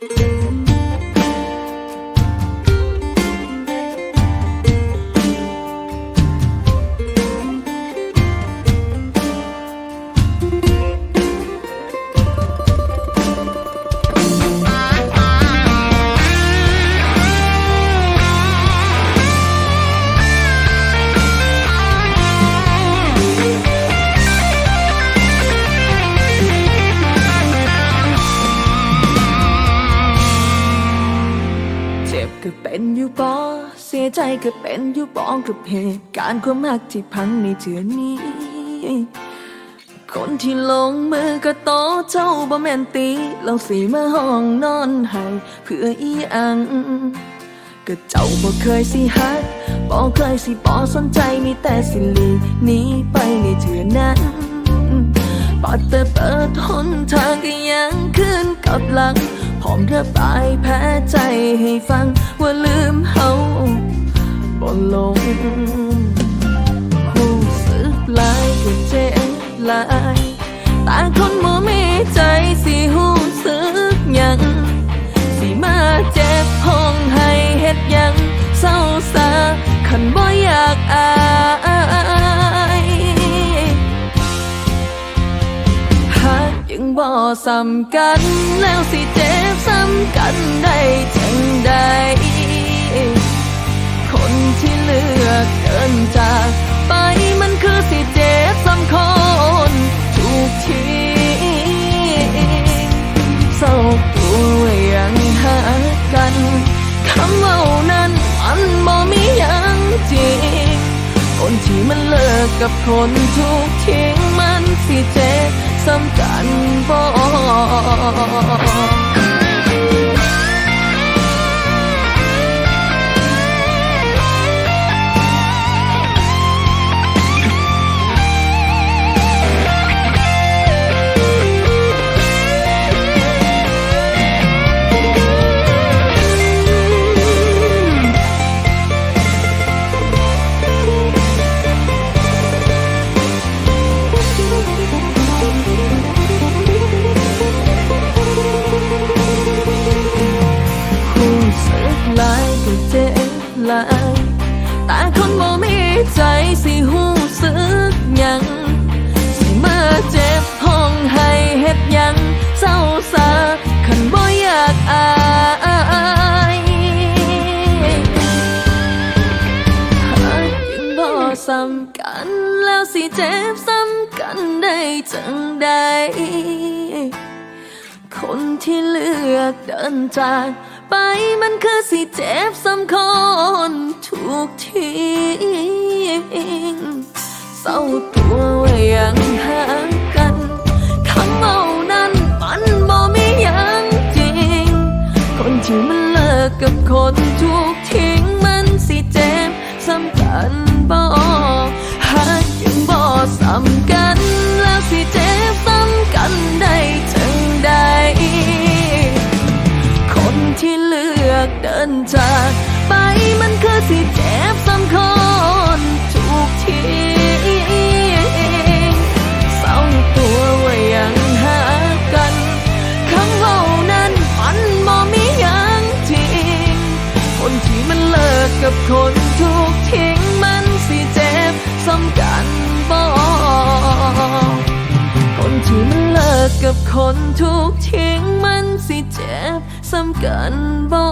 เอยู่ปอเสียใจก็เป็นอยู่ปองกับเหตุการณ์ความหักที่พังในเถือนี้ คนที่ลงมือก็โตเจ้าบ่แม่นตีเราสีมาห้องนอนให้เพื่ออีอังก็เจ้าบ่เคยสิฮักบ่เคยสิบ่สนใจมีแต่สิหลีหนีไปในเถือนั้นปอดแต่เปิดหนทางก็ยังขึ้นกับหลัง พร้อมระบายแพ้ใจให้ฟังว่าลืมเฮาบ่ลงรู้สึกลายก็เจ็บลายต่คนบ่มีใจสิหูสึกยัง สิมาเจ็บห้องให้เฮ็ดยังเศร้าซาคันบ่อยากอายหากยังบ่ซ้ำกันแล้วสิเจ็ กันได้จังใด คนที่เลือกเดินจากไปมันคือสิเจ็บซ้ำคนทุกทีเศร้าตัวยังหากันคำเว่านั้นมันบ่มียังจริง คนที่มันเลิกกับคนทุกทิ้งมันสิเจ็บซ้ำกันบ่ ใจสิหูสึกยัง สิมาเจ็บห้องให้เฮ็ดยังเศร้าซาคันบ่อยากอายหากยังบ่ซ้ำกัน แล้วสิเจ็บซ้ำกันได้จังใดคนที่เลือกเดินจากไปมันคือสิเจ็บซ้ำคนทุกที เศร้าตัวว่ายังหางกันคำเมานั้นมันบ่มีหยังจริง คนที่มันเลิกกับคนทุกทิ้งมันสิเจ็บซ้ำกันบ่หากยังบ่ซ้ำกัน แล้วสิเจ็บซ้ำกันได้จังใดคนที่เลือกเดินจาก กับคนทุกทิ้งมันสิเจ็บซ้ำกันบ่